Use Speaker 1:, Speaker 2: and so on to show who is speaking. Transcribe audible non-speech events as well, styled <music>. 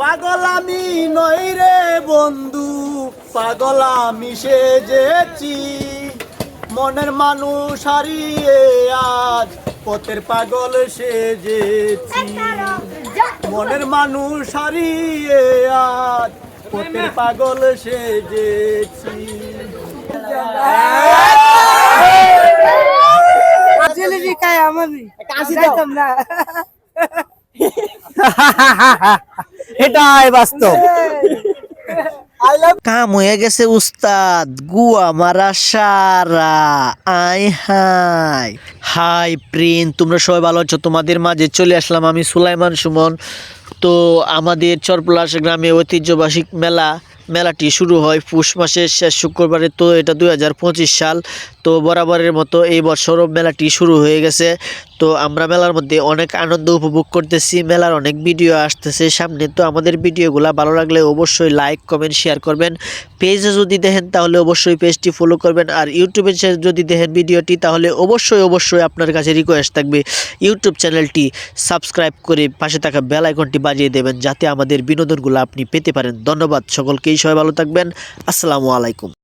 Speaker 1: পাগল আমি নই রে বন্ধু পাগল আমি সেজেছি। মনের মানুষ হারিয়ে আজ পথের পাগল সেজেছি। মনের মানুষ হারিয়ে আজ পথের পাগল সেজেছি।
Speaker 2: জিলিপি আমি যাইতাম না। <laughs>
Speaker 3: এটাই বাস্তব। কাম হয়ে গেছে উস্তাদ গুয়া মারা সারা। আই হাই হাই প্রিন তোমরা সবাই ভালো আছো? তোমাদের মাঝে চলে আসলাম আমি সুলাইমান সুমন। তো আমাদের চরপলাশ গ্রামে ঐতিহ্যবাসী মেলা মেলাটি শুরু হয় পুষ মাসের শেষ শুক্রবারে তো এটা দুই হাজার পঁচিশ সাল। তো বরাবরের মতো এই বছরও মেলাটি শুরু হয়ে গেছে। তো আমরা মেলার মধ্যে অনেক আনন্দ উপভোগ করতেছি, মেলার অনেক ভিডিও আসতেছে সামনে। তো আমাদের ভিডিওগুলো ভালো লাগলে অবশ্যই লাইক কমেন্ট শেয়ার করবেন। পেজে যদি দেখেন তাহলে অবশ্যই পেজটি ফলো করবেন। আর ইউটিউবে যদি দেখেন ভিডিওটি, তাহলে অবশ্যই অবশ্যই আপনার কাছে রিকোয়েস্ট থাকবে ইউটিউব চ্যানেলটি সাবস্ক্রাইব করে পাশে থাকা বেল আইকনটি বাজিয়ে দেবেন, যাতে আমাদের বিনোদনগুলো আপনি পেতে পারেন। ধন্যবাদ সকলকেই, সবাই ভালো থাকবেন। আসসালামু আলাইকুম।